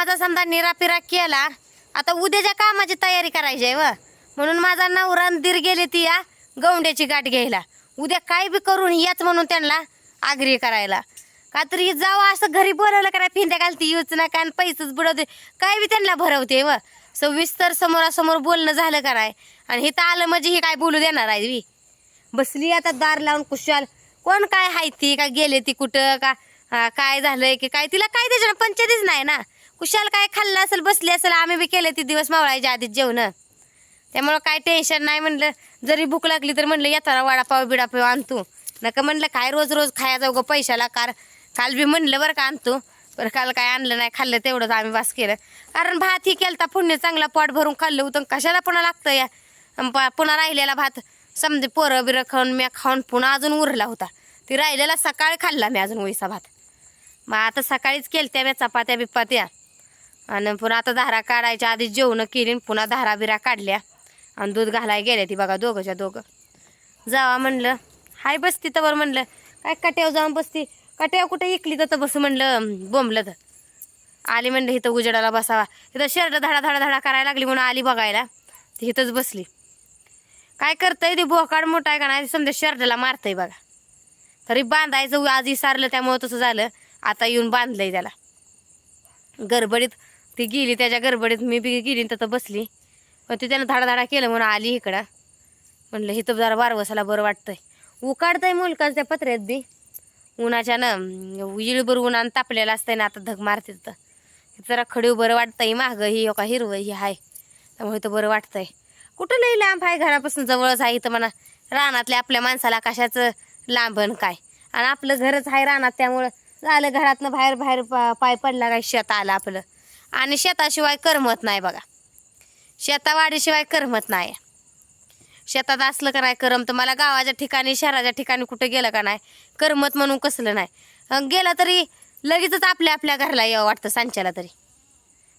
कामाचा समजा निरापिरा केला आता उद्याच्या कामाची तयारी करायची आहे व. म्हणून माझा नवरा दीर गेले ती या गवंड्याची गाठ घ्यायला. उद्या काय बी करून याच म्हणून त्यांना आग्रह करायला. का तरी जावं असं घरी बोलवलं करा फिंद्या घालती येऊच ना आणि पैसेच बुडवते. काय बी त्यांना भरवते व. सविस्तर समोरासमोर बोलणं झालं कराय आणि हे तर आलं म्हणजे हे काय बोलू देणार आहे बी? बसली आता दार लावून कुशाल. कोण काय हाय ती? का गेले ती कुठं? का काय झालंय की काय? तिला काय त्याच्या पंचायतीच नाही ना? कुशाल काय खाल्लं असेल बसली असेल आम्ही बी केले ती दिवस मावळायच्या आधीच जेवण. त्यामुळं काय टेन्शन नाही म्हणलं जरी भूक लागली तर म्हणलं येताना वडापाव बिडापाव आणतो. नका म्हणलं काय रोज रोज खायचा गं पैशाला कार काल बी म्हणलं बरं का आणतो. बरं काल काय आणलं नाही खाल्लं तेवढंच आम्ही वास केलं. कारण भात ही केलता पुण्य चांगला पोट भरून खाल्लं होतं. कशाला पुन्हा लागतं या? प- पुन्हा राहिलेला भात समजे पोरं बिरं खाऊन मी खाऊन पुन्हा अजून उरला होता. ती राहिलेला सकाळी खाल्ला मी अजून वैसा भात. मग आता सकाळीच केलत्या मी चपात्या बिपात्या. आणि पुन्हा आता धारा काढायच्या आधी जेवणं केली पुन्हा धारा बिरा काढल्या. आणि दूध घालाय गेल्या ती बघा दोघंच्या दोघं. जावा म्हणलं हाय बसती तर म्हणलं काय कट्याव जाऊन बसती? कट्याव कुठे इकली तर बस म्हणलं बोंबलं तर आली म्हणलं इथं उजेडाला बसावा. इथं शर्ट धडा धडा धडा करायला लागली म्हणून आली बघायला. ती इथंच बसली. काय करतंय ते बोकाड मोठा आहे का नाही समजा शर्टला मारतंय बघा. तरी बांधायचं आज विसारलं त्यामुळं तसं झालं. आता येऊन बांधलंय त्याला. गडबडीत ती गेली त्याच्या गडबडीत मी बी गेली तर बसली. पण ती त्यानं धाडाधाडा केलं म्हणून आली इकडं. म्हणलं हिथं जरा बारवसाला बरं वाटतंय. उकाडतंय मुलकाच त्या पत्र्यात बी. उन्हाच्या ना ऊन उन्हानं तापलेलं असतंय ना आता धग मारते तर जरा खडीव बरं वाटतंय मागं ही हो का हिरवं ही हाय. त्यामुळे तर बरं वाटतंय. कुठं लई लांब आहे घरापासून जवळच आहे इथं म्हणा. रानातल्या आपल्या माणसाला कशाचं लांबण काय? आणि आपलं घरच आहे रानात त्यामुळं झालं घरातनं बाहेर बाहेर पाय पडला काय शेत आलं आपलं. आणि शेताशिवाय करमत नाही बघा. शेतावाडीशिवाय करमत नाही. शेतात असलं का नाही करम तर मला गावाच्या ठिकाणी शहराच्या ठिकाणी कुठं गेलं का नाही? करमत म्हणून कसलं नाही. गेलं तरी लगेचच आपल्या आपल्या घरला यावं वाटतं सांच्याला तरी.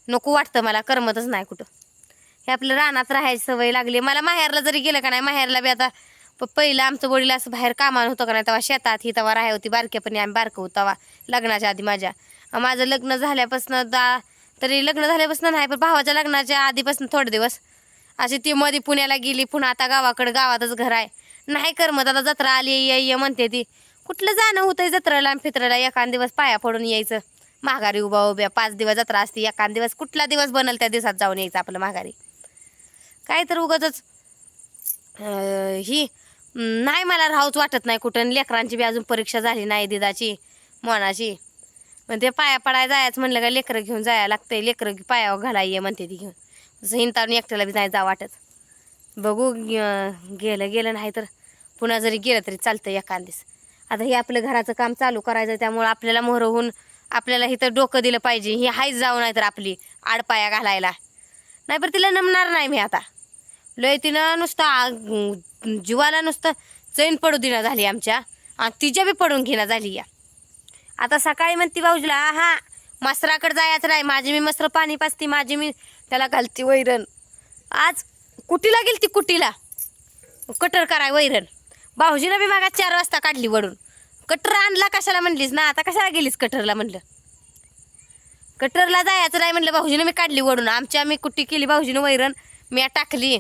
नको वाटतं मला करमतच नाही कुठं. हे आपलं रानात राहायची सवय लागली. मला माहेरला जरी गेलं का नाही माहेरला बी आता प- पहिलं आमचं वडील असं बाहेर कामानं होतं का नाही तेव्हा शेतात ही तेव्हा राहाय होती बारकेपणी आम्ही बारकं होतो तेव्हा लग्नाच्या आधी माझ्या. माझं लग्न झाल्यापासून दा तरी लग्न झाल्यापासून नाही पण भावाच्या लग्नाच्या आधीपासून थोडे दिवस. अशी ती मध्ये पुण्याला गेली पुन्हा आता गावाकडे गावातच घर आहे. नाही करमत आता जत्रा आली ये ये म्हणते ती कुठलं जाणं होतंय जत्रेला फित्रेला फित्राला? एखाद दिवस पाया पडून यायचं. माघारी उभा उभ्या पाच दिवस जत्रा असते एखाद दिवस कुठला दिवस बनल त्या दिवसात जाऊन यायचं आपलं माघारी? काय तर उगाच ही नाही मला राहूच वाटत नाही कुठं लेकरांची बी अजून परीक्षा झाली नाही दिदाची मोनाची. पण ते पाया पडायला जायचं म्हणलं का लेकरं घेऊन जायला लागतंय. लेकरं पायावर घालाय ये म्हणते ती घेऊन. जसं हिंतावून एकट्याला बी नाही जा वाटत. बघू गेलं गेलं नाही तर पुन्हा जरी गेलं तरी चालतं एखाद आता हे आपलं घराचं काम चालू करायचं त्यामुळं आपल्याला मोहर होऊन आपल्याला इथं डोकं दिलं पाहिजे. ही हायच जाऊ नाही तर आपली आडपाया घालायला. नाही पण तिला नमणार नाही मी आता. लय तिनं नुसतं जीवाला नुसतं चैन पडू दिना झाली आमच्या. आणि तिच्या बी पडून घेणं झाली या. आता सकाळी म्हणती भाऊजीला हा मसराकडे जायचं नाही. माझी मी मसर पाणी पाचती माझी मी त्याला घालती वैरण. आज कुटीला गेली ती कुटीला. कटर कराय वैरण. भाऊजीनं बी मागा चार वाजता काढली वडून. कटर आणला कशाला म्हणलीस ना? आता कशाला गेलीस कटरला म्हणलं. कटरला जायचं नाही म्हणलं. भाऊजीनं मी काढली वडून. आमच्या आम्ही कुट्टी केली भाऊजीनं वैरण. मी टाकली.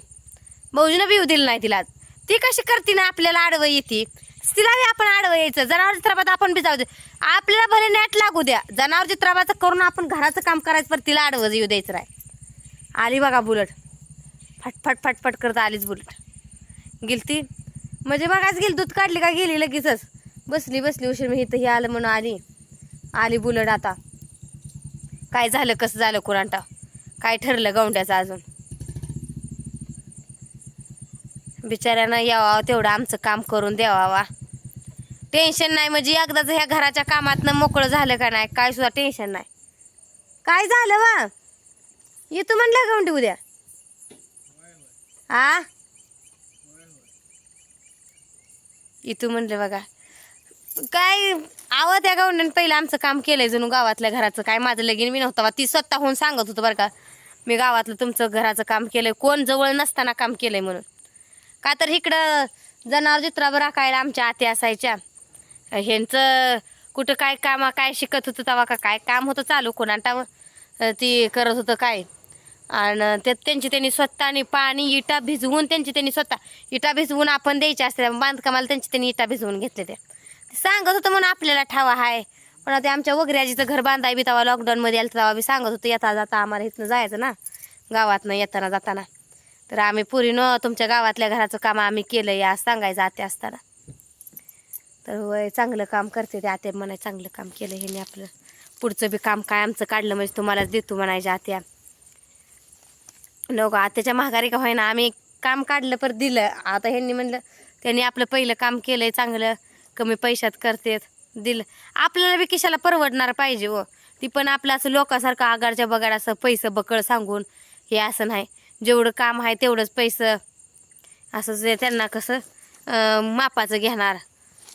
भाऊजीनं बी दिलं नाही तिला. ती कशी करते ना? आपल्याला आडवं येते. तिला बी आपण आडवं यायचं जनावर चित्राबात आपण बी जाऊ दे. आपल्याला भले नॅट लागू द्या. जनावर चित्राबाचं करून आपण घराचं काम करायचं पण तिला आडवं येऊ द्यायचं राय आली बघा बुलट. फटफट फटफट करत आलीच बुलट. गेलती. म्हणजे बघाच गेली दूध काढली का गेली लगेचच. बसली बसली उशीर मी इथं ही आलं म्हणून आली. आली बुलट आता. काय झालं कसं झालं कुरांटा काय ठरलं गवंड्याचं अजून? बिचाऱ्यानं यावा तेवढं आमचं काम करून द्यावा. टेन्शन नाही म्हणजे एकदाच ह्या घराच्या कामातनं मोकळं झालं का नाही काय सुद्धा टेन्शन नाही. काय झालं वा? येतो म्हणलं गौंडी उद्या? आ? इथू म्हणलं बघा. काय आव त्या गावण्यानं पहिलं आमचं काम केलंय जणू गावातल्या घराचं. काय माझं लगीन मी नव्हतं बा. ती स्वतःहून सांगत होतं बरं का मी गावातलं तुमचं घराचं काम केलंय. कोण जवळ नसताना काम केलंय म्हणून. का तर इकडं जनावर जित्रावर राखायला आमच्या आती असायच्या. ह्यांचं कुठं काय काम काय शिकत होतं तेव्हा का काय काम होतं चालू कोणा ती करत होतं काय? आणि ते त्यांची त्यांनी स्वतः आणि पाणी इटा भिजवून त्यांची त्यांनी स्वतः इटा भिजवून आपण द्यायच्या असते बांधकामाला त्यांची त्यांनी इटा भिजवून घेतले ते सांगत होतं म्हणून आपल्याला ठावा हाय. पण आता आमच्या वगैरेजीचं घर बांधाय बी तेव्हा लॉकडाऊनमध्ये आलं तेव्हा बी सांगत होतं येता जाता आम्हाला इथनं जायचं ना. गावातनं येताना जाताना. तर आम्ही पुरी न तुमच्या गावातल्या घराचं काम आम्ही केलं या सांगायचं आते असताना. तर होय चांगलं काम करते ते आते म्हणाय चांगलं काम केलं हे आपलं. पुढचं बी काम काय आमचं काढलं म्हणजे तुम्हालाच देतो म्हणायच्या आत्या. लोक आत्याच्या महागारी का होईना आम्ही काम काढलं पर दिलं. आता ह्यांनी म्हणलं त्यांनी आपलं पहिलं काम केलंय चांगलं कमी पैशात करतेत दिलं. आपल्याला बी किशाला परवडणार पाहिजे व ती पण आपलं असं लोकांसारखं आगाडच्या बगाड असं पैसं बकळ सांगून हे असं नाही. जेवढं काम आहे तेवढंच पैसं. असं जे त्यांना कसं मापाचं घेणार.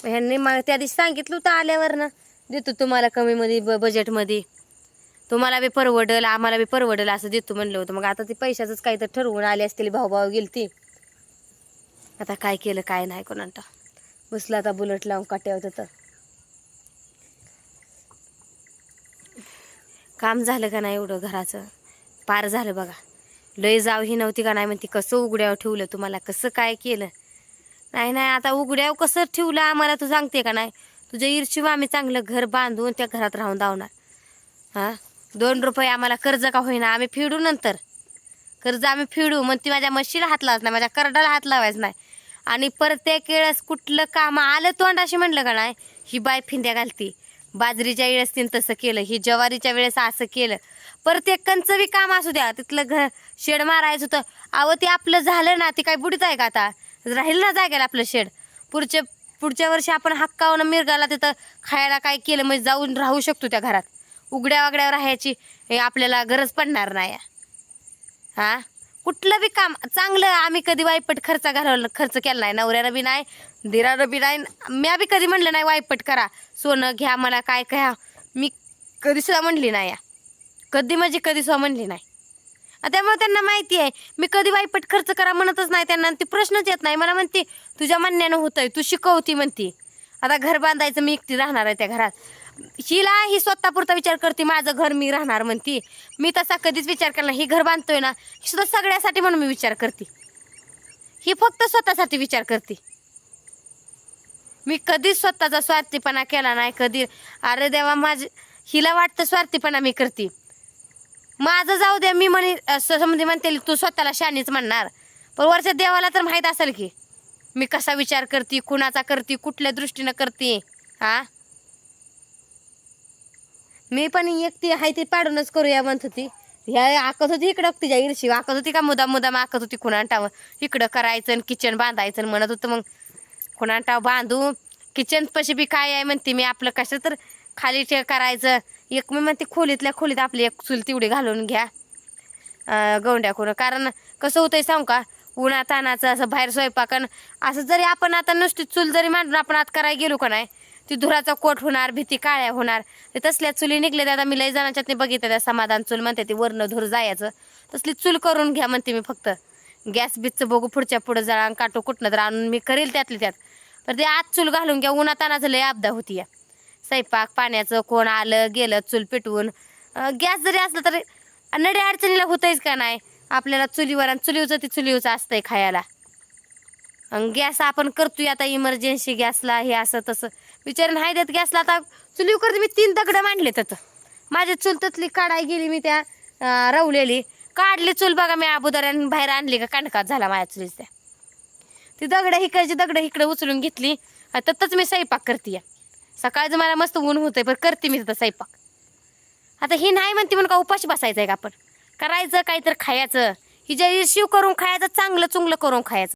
ह्यांनी मग त्या दिवशी सांगितलं होतं आल्यावर ना देतो तुम्हाला कमीमध्ये ब बजेटमध्ये तुम्हाला बी परवडल आम्हाला बी परवडल असं देतो म्हणलं होतं. मग आता ते पैशाचंच काही तर ठरवून आले असतील भाऊभाऊ भाऊ गेली ती आता काय केलं काय नाही कोणाला. बसलं आता बुलेट लावून काट्यावर तर काम झालं का नाही एवढं घराचं? पार झालं बघा. लय जाव ही नव्हती का नाही म्हणती कसं उघड्यावर ठेवलं तुम्हाला कसं काय केलं? नाही नाही आता उघड्यावर कसं ठेवलं आम्हाला तू सांगते का नाही? तुझ्या ईर्षीव आम्ही चांगलं घर बांधून त्या घरात राहून धावणार. हां? दोन रुपये आम्हाला कर्ज का होईना आम्ही फेडू नंतर. कर्ज आम्ही फेडू मग ती माझ्या म्हशीला हात लावत नाही माझ्या करडाला हात लावायचं नाही. आणि प्रत्येक वेळेस कुठलं काम आलं तोंडाशी म्हणलं का नाही ही बाय फिंद्या घालती. बाजरीच्या वेळेस तिने तसं केलं ही ज्वारीच्या वेळेस असं केलं. प्रत्येक कंचं बी काम असू द्या तिथलं घर शेड मारायचं होतं. अहो ते आपलं झालं ना ते काय बुडीत आहे का आता? राहील ना जागेला आपलं शेड. पुढच्या पुढच्या वर्षी आपण हक्कावनं मिरगाला तिथं खायला काय केलं म्हणजे जाऊन राहू शकतो त्या घरात. उघड्या वागड्या राहायची हे आपल्याला गरज पडणार नाही. हा? कुठलं बी काम चांगलं आम्ही कधी वायपट खर्च घालवलं खर्च केला नाही नवऱ्यानं बी नाही दिरा रबी राईन मी बी कधी म्हणलं नाही वायपट करा. सोनं घ्या मला काय घ्या. मी कधी सुद्धा म्हणली नाही. या कधी म्हणजे कधी सुद्धा म्हणली नाही. आणि त्यामुळे त्यांना माहिती आहे मी कधी वायपट खर्च करा म्हणतच नाही त्यांना. आणि ते प्रश्नच येत नाही. मला म्हणते तुझ्या म्हणण्यानं होतंय तू शिकवती म्हणती. आता घर बांधायचं मी एकटी राहणार आहे त्या घरात. हिला ही स्वतःपुरता विचार करते माझं घर मी राहणार म्हणती. मी तसा कधीच विचार केला नाही. ही घर बांधतोय ना ही सुद्धा सगळ्यासाठी म्हणून मी विचार करते. ही फक्त स्वतःसाठी विचार करते. मी कधीच स्वतःचा स्वार्थीपणा केला नाही कधी. अरे देवा माझ हिला वाटतं स्वार्थीपणा मी करते. माझं जाऊ द्या मी म्हणे असं म्हणजे म्हणते तू स्वतःला शानीच म्हणणार. पण वरच्या देवाला तर माहीत असेल की मी कसा विचार करते कुणाचा करते कुठल्या दृष्टीनं करते हा मी पण एकटी आहे ती पाडूनच करूया म्हणत होती. ह्या आकत होती इकडं तिच्या ईर्षी आकत होती का मुदाम मुदाम आकत होती कुणाटावं इकडं करायचं आणि किचन बांधायचं म्हणत होतं मग कुणाटाव बांधू. किचन पशी बी काय आहे म्हणते मी आपलं कसं तर खाली ठे करायचं. एक मी म्हणते खोलीतल्या खोलीत आपली एक चूल तेवढी घालून घ्या. अं, कारण कसं होतंय सांगू का? उन्हा तानाचं असं बाहेर स्वयंपाकन असं जरी आपण आता नुसती चूल जरी मांडून आपण आत करायला गेलो का नाही ती धुराचा कोट होणार भीती काळ्या होणार. ते तसल्या चुली निघल्या आता मी लय जणांच्यात बघितलं त्या समाधान चूल म्हणते ती वरनं धूर जायचं. तसली चूल करून घ्या म्हणते मी फक्त. गॅस बीचं बघू पुढच्या पुढं जळा काटू कुठनं तर आणून मी करेल त्यातली त्यात. तर ते आत चूल घालून घ्या उन्हातानाचं लय आपदा होती या. स्वयंपाक पाण्याचं कोण आलं गेलं चूल पेटवून. गॅस जरी असलं तरी नड्या अडचणीला होतंयच का नाही? आपल्याला चुलीवर आणि चुलीवचं ती चुलीवचं असतंय खायला. गॅस आपण करतोय आता इमर्जन्सी गॅसला हे असं तसं. विचार नाही देत गॅसला आता चुलीवर करते मी तीन दगडं मांडले तर माझ्या चुलततली काढाय गेली मी त्या रवलेली काढली चूल बघा मी अबुदाऱ्याने बाहेर आणली का कांडकात झाला माझ्या चुलीच त्या. ती दगडं इकडची दगडं इकडे उचलून घेतली. आणि ततच मी स्वयंपाक करते सकाळचं मला मस्त ऊन होतंय पण करते मी तिथं स्वयंपाक. आता ही नाही म्हणते म्हणून का उपाशी बसायचं आहे का आपण? करायचं काहीतरी खायचं. हिच्या शिव करून खायचं चांगलं चुंगलं करून खायचं.